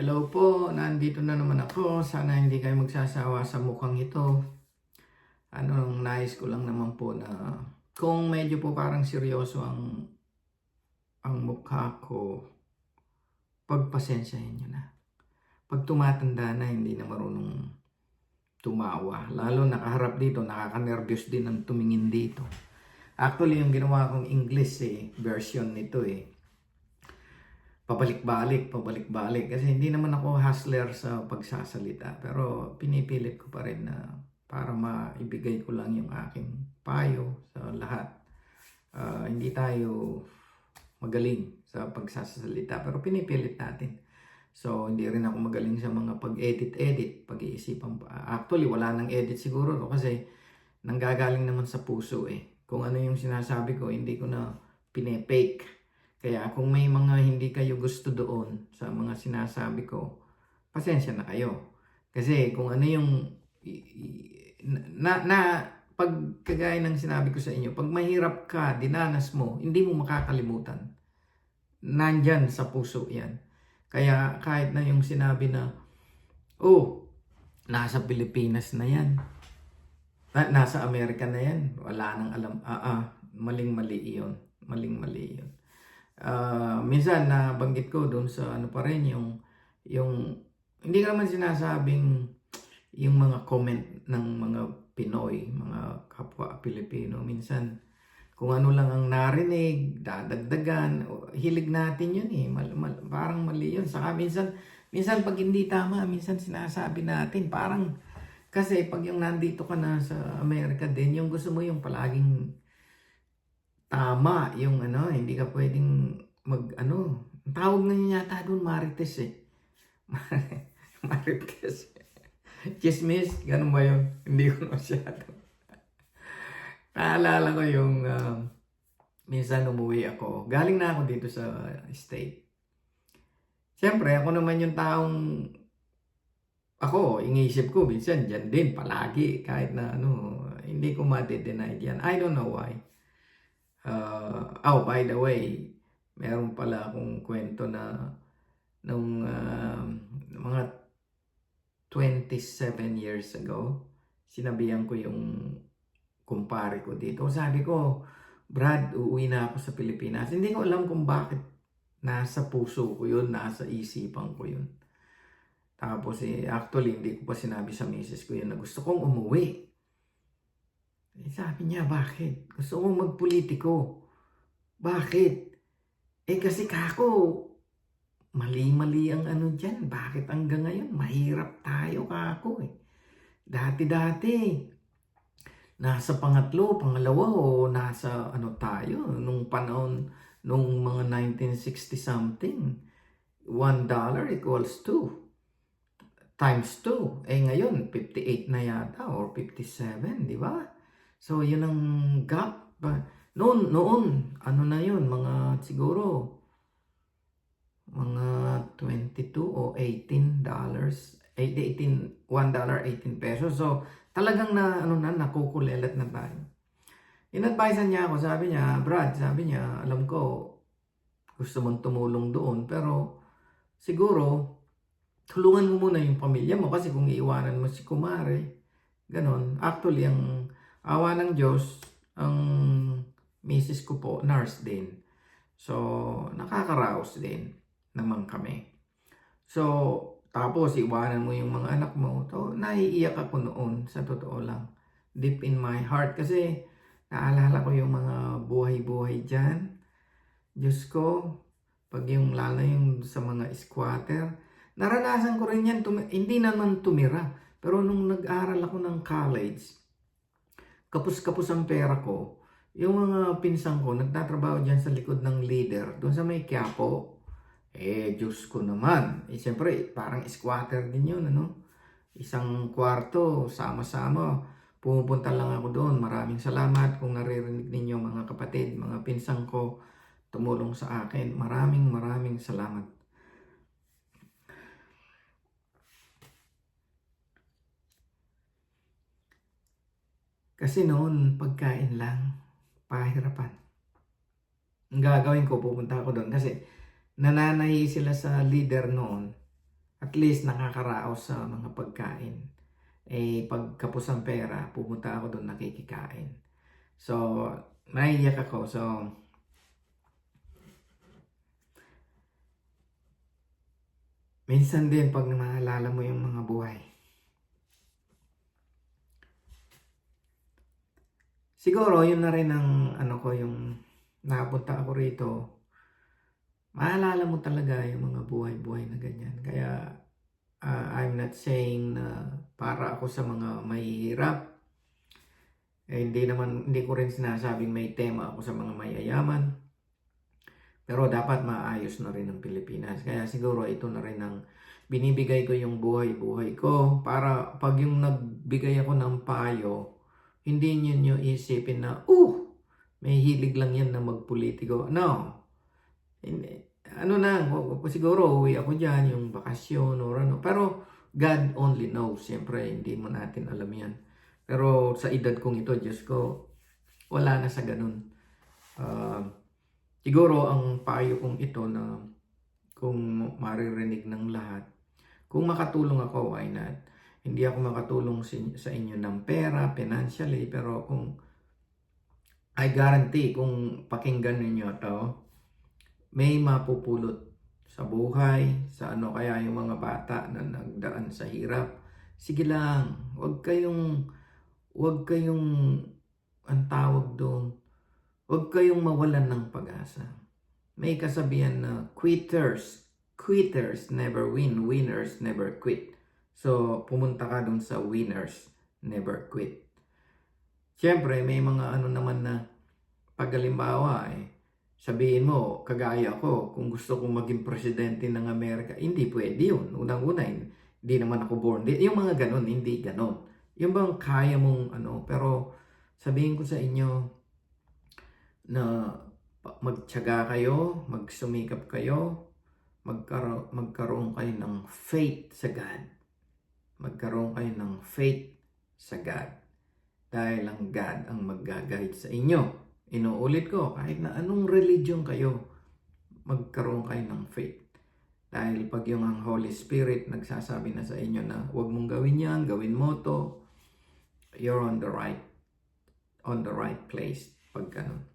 Hello po, nandito na naman ako. Sana hindi kayo magsasawa sa mukhang ito. Ano, nais ko lang naman po na kung medyo po parang seryoso ang ang mukha ko, pagpasensyahin nyo na. Pag tumatanda na, hindi na marunong tumawa. Lalo nakaharap dito, nakaka-nervous din ang tumingin dito. Actually, yung ginawa kong English eh, version nito eh, pabalik-balik, pabalik-balik. Kasi hindi naman ako hustler sa pagsasalita. Pero pinipilit ko pa rin na para maibigay ko lang yung aking payo sa lahat. Ah, hindi tayo magaling sa pagsasalita. Pero pinipilit natin. So, hindi rin ako magaling sa mga pag-edit-edit, pag-iisipan pa. Actually, wala nang edit siguro no? kasi nanggagaling naman sa puso eh. Kung ano yung sinasabi ko, hindi ko na pinepake. Kaya kung may mga hindi kayo gusto doon sa mga sinasabi ko, pasensya na kayo. Kasi kung ano yung na, na pag kagaya ng sinabi ko sa inyo, pag mahirap ka, dinanas mo, hindi mo makakalimutan. Nandyan sa puso yan. Kaya kahit na yung sinabi na, oh, nasa Pilipinas na yan. Na- nasa Amerika na yan. Wala nang alam. Ah, ah, maling-mali iyon. Maling-mali iyon. Ah, minsan nabanggit ko doon sa ano pa rin yung yung hindi ko naman sinasabing yung mga comment ng mga Pinoy, mga kapwa Pilipino minsan kung ano lang ang narinig, dadagdagan, hilig natin yun eh. Mal, mal- parang mali yun. Saka minsan, minsan pag hindi tama, minsan sinasabi natin, parang, kasi pag yung nandito ka na sa Amerika din, yung gusto mo yung palaging tama, yung ano, hindi ka pwedeng mag, ano, tawag na niya yata doon, marites eh. marites. Chismis, ganun ba yun? Hindi ko masyado. Naalala ko yung um, minsan umuwi ako. Galing na ako dito sa state. Siyempre, ako naman yung taong ako, iniisip ko, minsan dyan din, palagi, kahit na ano, hindi ko mati-deny yan. I don't know why. Uh, oh, by the way, meron pala akong kwento na nung uh, mga 27 years ago, sinabihan ko yung kumpare ko dito. Sabi ko, Brad, uuwi na ako sa Pilipinas. Hindi ko alam kung bakit nasa puso ko yun, nasa isipan ko yun. Tapos eh, actually, hindi ko pa sinabi sa misis ko yun na gusto kong umuwi. Eh, sabi niya, bakit? Gusto kong magpolitiko. Bakit? Eh kasi kako, mali-mali ang ano dyan. Bakit hanggang ngayon? Mahirap tayo kako eh. Dati-dati, nasa pangatlo, pangalawa o nasa ano tayo nung panahon nung mga 1960 something. $1 dollar equals 2 times 2. Eh ngayon, 58 na yata or 57, di ba? So, yun ang gap. Noon, noon, ano na yun, mga siguro, mga 22 o 18 dollars, 18, 1 dollar 18 pesos. So, talagang na, ano na, nakukulelat na tayo. In-advisean niya ako, sabi niya, Brad, sabi niya, alam ko, gusto mong tumulong doon, pero siguro, tulungan mo muna yung pamilya mo kasi kung iiwanan mo si Kumare, ganon. Actually, ang awa ng Diyos, ang misis ko po, nurse din. So, nakakaraos din naman kami. So, tapos iwanan mo yung mga anak mo. To, naiiyak ako noon, sa totoo lang. Deep in my heart. Kasi, naalala ko yung mga buhay-buhay dyan. Diyos ko, pag yung lalo yung sa mga squatter, naranasan ko rin yan, tumi- hindi naman tumira. Pero nung nag-aral ako ng college, kapus-kapus ang pera ko, yung mga pinsan ko, nagtatrabaho dyan sa likod ng leader, doon sa may Quiapo. Eh, Diyos ko naman. Eh, siyempre, parang squatter din yun, ano? Isang kwarto, sama-sama. Pumupunta lang ako doon. Maraming salamat kung naririnig ninyo mga kapatid, mga pinsan ko, tumulong sa akin. Maraming maraming salamat. Kasi noon, pagkain lang, pahirapan. Ang gagawin ko, pupunta ako doon kasi nananahi sila sa leader noon. at least nakakaraos sa mga pagkain. Eh, pagkapos ang pera, pumunta ako doon nakikikain. So, naiyak ako. So, minsan din pag naalala mo yung mga buhay. Siguro, yun na rin ang ano ko, yung nakapunta ako rito. Maalala mo talaga yung mga buhay-buhay na ganyan. Kaya, ah, I'm not saying na para ako sa mga mahihirap. Eh, hindi naman, hindi ko rin sinasabing may tema ako sa mga mayayaman. Pero dapat maayos na rin ang Pilipinas. Kaya siguro ito na rin ang binibigay ko yung buhay-buhay ko para pag yung nagbigay ako ng payo, hindi niyo isipin na, uh, may hilig lang yan na magpolitiko. No. Hindi. Ano na, siguro uwi ako dyan, yung bakasyon or ano. Pero God only knows. Siyempre, hindi mo natin alam yan. Pero sa edad kong ito, Diyos ko, wala na sa ganun. Ah, siguro ang payo kong ito na kung maririnig ng lahat, kung makatulong ako, why not? Hindi ako makatulong sa inyo ng pera, financially, pero kung I guarantee kung pakinggan ninyo to, may mapupulot sa buhay, sa ano kaya yung mga bata na nagdaan sa hirap. Sige lang, wag kayong wag kayong ang tawag doon. Wag kayong mawalan ng pag-asa. May kasabihan na quitters, quitters never win, winners never quit. So, pumunta ka doon sa winners never quit. Siyempre, may mga ano naman na pagalimbawa eh, sabihin mo, kagaya ko, kung gusto kong maging presidente ng Amerika, hindi pwede yun. Unang-una, hindi naman ako born. Di- Yung mga ganon, hindi ganon. Yung bang kaya mong ano, pero sabihin ko sa inyo na magtiyaga kayo, magsumikap kayo, magkaroon, magkaroon kayo ng faith sa God. Magkaroon kayo ng faith sa God. Dahil ang God ang mag-guide sa inyo. Inuulit ko, kahit na anong religion kayo, magkaroon kayo ng faith. Dahil pag yung ang Holy Spirit nagsasabi na sa inyo na huwag mong gawin yan, gawin mo to, you're on the right on the right place pag ganun.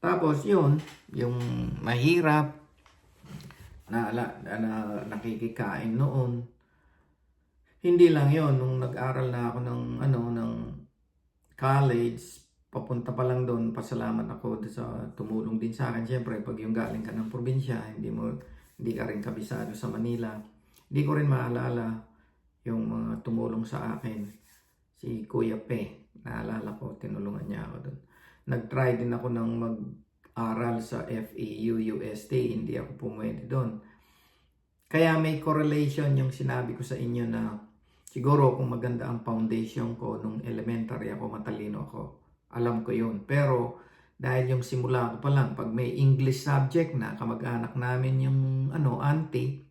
Tapos yun, yung mahirap na, na, na nakikikain noon, hindi lang yon nung nag-aral na ako ng ano ng college, papunta pa lang doon, pasalamat ako sa tumulong din sa akin. Siyempre, pag yung galing ka ng probinsya, hindi mo hindi ka rin kabisado sa Manila. Hindi ko rin maalala yung mga tumulong sa akin. Si Kuya Pe, naalala ko, tinulungan niya ako doon. Nag-try din ako ng mag-aral sa FEU UST, hindi ako pumwede doon. Kaya may correlation yung sinabi ko sa inyo na siguro kung maganda ang foundation ko nung elementary ako, matalino ako. Alam ko yun. Pero dahil yung simula ko pa lang, pag may English subject na, kamag-anak namin yung ano, auntie,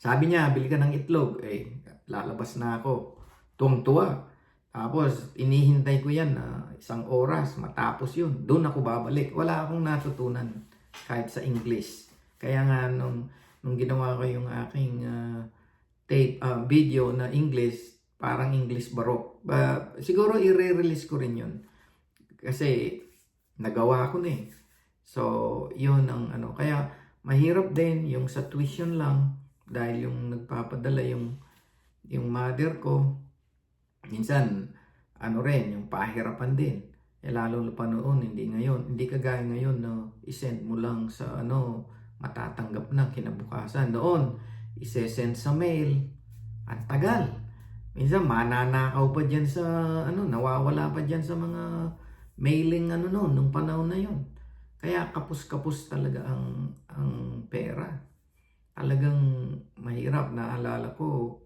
sabi niya, bili ka ng itlog. Eh, lalabas na ako. Tuwang-tuwa. Tapos, inihintay ko yan na isang oras, matapos yun. Doon ako babalik. Wala akong natutunan kahit sa English. Kaya nga, nung, nung ginawa ko yung aking ah, tape, ah, video na English, parang English barok. Ba, siguro i-release ko rin yun. Kasi, nagawa ko na eh. So, yun ang ano. Kaya, mahirap din yung sa tuition lang dahil yung nagpapadala yung yung mother ko minsan ano rin yung pahirapan din eh lalo pa noon hindi ngayon hindi kagaya ngayon na isend mo lang sa ano matatanggap na kinabukasan noon isesend sa mail. Ang tagal. Minsan mananakaw pa dyan sa ano nawawala pa dyan sa mga mailing ano noon nung panahon na yon kaya kapus-kapus talaga ang ang pera. Talagang mahirap. Naalala ko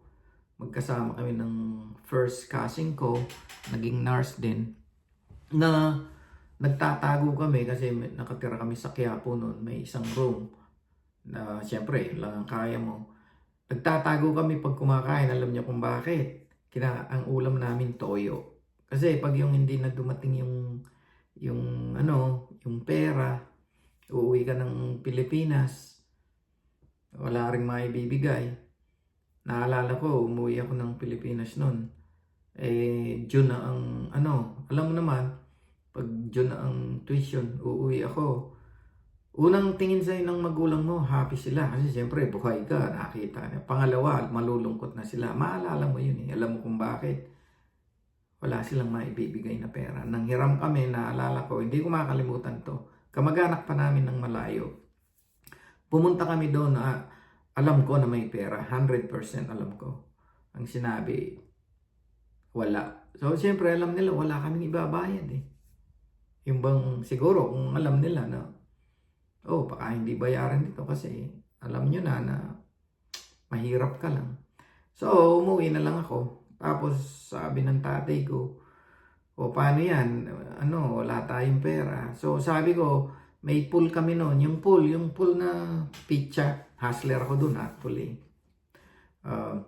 magkasama kami ng first cousin ko naging nurse din na nagtatago kami kasi nakatira kami sa Quiapo noon. May isang room na siyempre lang ang kaya mo nagtatago kami pag kumakain alam niyo kung bakit kina ang ulam namin toyo kasi pag yung hindi na dumating yung yung ano yung pera uuwi ka ng Pilipinas wala ring maibibigay Naalala ko, umuwi ako ng Pilipinas noon. Eh, June na ang, ano, alam mo naman, pag June na ang tuition, uuwi ako. Unang tingin sa'yo ng magulang mo, happy sila. Kasi siyempre, buhay ka, nakita niya. Pangalawa, malulungkot na sila. Maalala mo yun eh. Alam mo kung bakit. Wala silang maibibigay na pera. Nang hiram kami, naalala ko, hindi ko makakalimutan to. Kamag-anak pa namin ng malayo. Pumunta kami doon na alam ko na may pera. 100% alam ko. Ang sinabi, wala. So, siyempre, alam nila, wala kaming ibabayad eh. Yung bang, siguro, kung alam nila na, oh, baka hindi bayaran dito kasi alam nyo na na mahirap ka lang. So, umuwi na lang ako. Tapos, sabi ng tatay ko, o paano yan? Ano, wala tayong pera. So, sabi ko, may pool kami noon. Yung pool, yung pool na pizza. Hustler ako dun actually. Uh,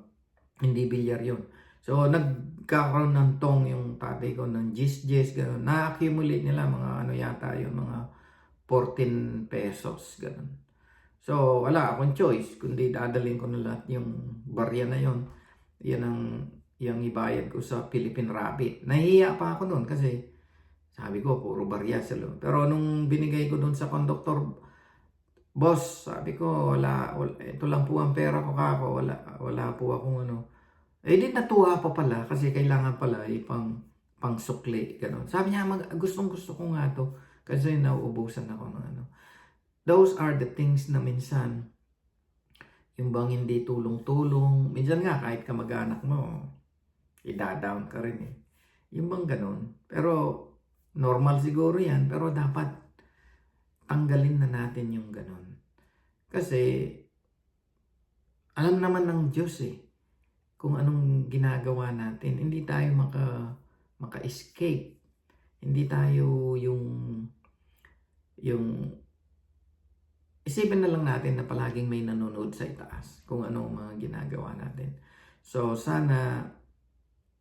hindi bilyar yun. So, nagkakaroon ng tong yung tatay ko ng gis-gis, gano'n. Na-accumulate nila mga ano yata yun, mga 14 pesos, gano'n. So, wala akong choice, kundi dadalhin ko na lahat yung barya na yon. Yan ang yung ibayad ko sa Philippine Rabbit. Nahihiya pa ako noon kasi sabi ko, puro barya sila. Pero nung binigay ko doon sa conductor, boss, sabi ko, wala, wala, ito lang po ang pera ko kako, wala, wala po akong ano. Eh, di natuwa pa pala kasi kailangan pala ipang pang sukli, gano'n. Sabi niya, mag, gustong gusto ko nga to kasi nauubusan ako ng ano. Those are the things na minsan, yung bang hindi tulong-tulong, minsan nga kahit kamag-anak mo, ida-down ka rin eh. Yung bang ganun. Pero, normal siguro yan, pero dapat tanggalin na natin yung ganun. Kasi, alam naman ng Diyos eh, kung anong ginagawa natin. Hindi tayo maka, maka-escape. Hindi tayo yung, yung, isipin na lang natin na palaging may nanonood sa itaas kung ano ang mga ginagawa natin. So, sana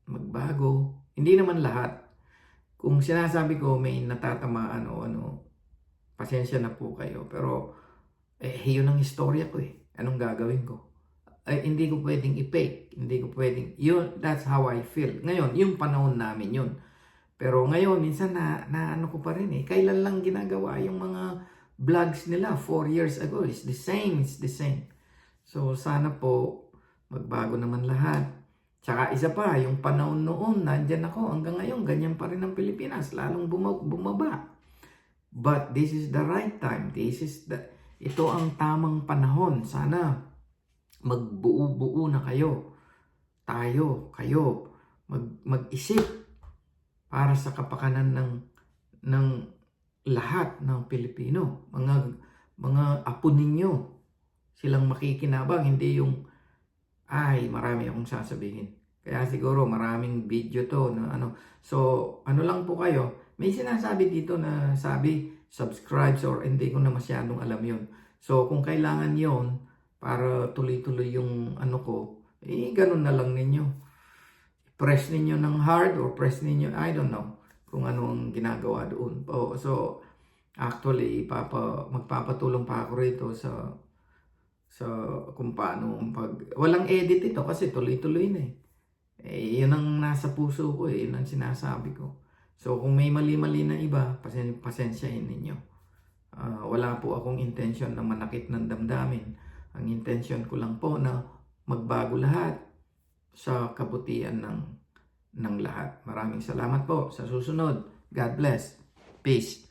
magbago. Hindi naman lahat. Kung sinasabi ko may natatamaan o ano, pasensya na po kayo. Pero, eh, yun ang istorya ko eh. Anong gagawin ko? Eh, hindi ko pwedeng i-fake. Hindi ko pwedeng, yun, that's how I feel. Ngayon, yung panahon namin yun. Pero ngayon, minsan na, na ano ko pa rin eh. Kailan lang ginagawa yung mga vlogs nila four years ago. It's the same, it's the same. So, sana po, magbago naman lahat. Tsaka isa pa, yung panahon noon, nandyan ako. Hanggang ngayon, ganyan pa rin ang Pilipinas. Lalong buma- bumaba. But this is the right time. This is the, ito ang tamang panahon. Sana magbuo-buo na kayo. Tayo, kayo, mag, mag-isip para sa kapakanan ng ng lahat ng Pilipino. Mga mga apo ninyo silang makikinabang, hindi yung ay, marami akong sasabihin. Kaya siguro maraming video to na ano. So, ano lang po kayo, may sinasabi dito na sabi subscribes or hindi ko na masyadong alam yun. So, kung kailangan yon para tuloy-tuloy yung ano ko, eh, ganun na lang ninyo. Press ninyo ng hard or press ninyo, I don't know, kung ano ang ginagawa doon. Oh, so, actually, ipapa, magpapatulong pa ako rito sa sa kung paano pag walang edit ito kasi tuloy-tuloy na eh. Eh, yun ang nasa puso ko eh, yun ang sinasabi ko. So, kung may mali-mali na iba, pasen pasensyahin ninyo. Ah, wala po akong intention na manakit ng damdamin. Ang intention ko lang po na magbago lahat sa kabutihan ng ng lahat. Maraming salamat po sa susunod. God bless. Peace.